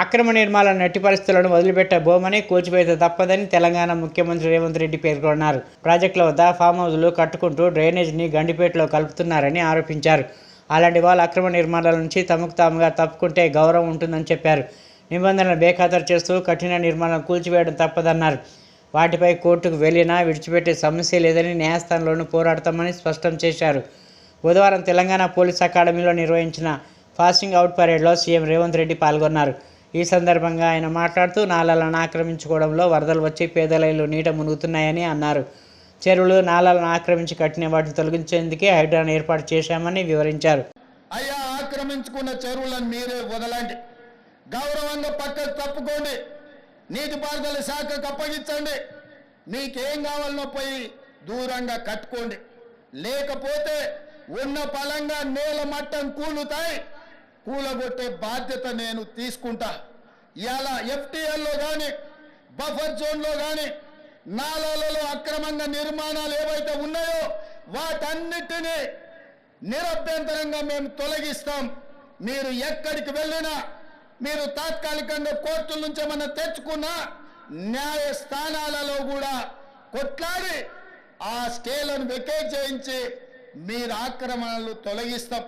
అక్రమ నిర్మాణ నెట్టి పరిస్థితులను వదిలిపెట్టబోమని కూల్చివేత తప్పదని తెలంగాణ ముఖ్యమంత్రి రేవంత్ రెడ్డి పేర్కొన్నారు. ప్రాజెక్టుల వద్ద ఫామ్ హౌస్లు కట్టుకుంటూ డ్రైనేజ్ని గండిపేటలో కలుపుతున్నారని ఆరోపించారు. అలాంటి వాళ్ళు అక్రమ నిర్మాణాల నుంచి తమకు తాముగా తప్పుకుంటే గౌరవం ఉంటుందని చెప్పారు. నిబంధనలు బేఖాతరు చేస్తూ కఠిన నిర్మాణం కూల్చివేయడం తప్పదన్నారు. వాటిపై కోర్టుకు వెళ్ళినా విడిచిపెట్టే సమస్య లేదని న్యాయస్థానంలోనూ పోరాడతామని స్పష్టం చేశారు. బుధవారం తెలంగాణ పోలీస్ అకాడమీలో నిర్వహించిన ఫాస్టింగ్ అవుట్ పరేడ్లో సీఎం రేవంత్ రెడ్డి పాల్గొన్నారు. ఈ సందర్భంగా ఆయన మాట్లాడుతూ నాలలను ఆక్రమించుకోవడంలో వరదలు వచ్చి పేదలైలు నీట మునుగుతున్నాయని అన్నారు. చెరువులు నాలలను ఆక్రమించి కట్టిన వాటిని తొలగించేందుకే హైడ్రాన్ ఏర్పాటు చేశామని వివరించారు. అయ్యా ఆక్రమించుకున్న చెరువులను మీరే వదలండి. గౌరవంగా పక్కకు తప్పుకోండి. నీటిపారుదల శాఖకు అప్పగించండి. మీకేం కావాలనో పోయి దూరంగా కట్టుకోండి. లేకపోతే ఉన్న పలంగా నేల మట్టం కూలుతాయి. కూలగొట్టే బాధ్యత నేను తీసుకుంటా. ఇలా ఎఫ్టీఎల్లో కానీ బఫర్ జోన్లో కానీ నాలాలలో అక్రమంగా నిర్మాణాలు ఏవైతే ఉన్నాయో వాటన్నిటినీ నిరభ్యంతరంగా మేము తొలగిస్తాం. మీరు ఎక్కడికి వెళ్ళినా మీరు తాత్కాలికంగా కోర్టుల నుంచి ఏమన్నా తెచ్చుకున్నా న్యాయస్థానాలలో కూడా కొట్లాడి ఆ స్టేలను వెకేట్ చేయించి మీరు ఆక్రమణలు తొలగిస్తాం.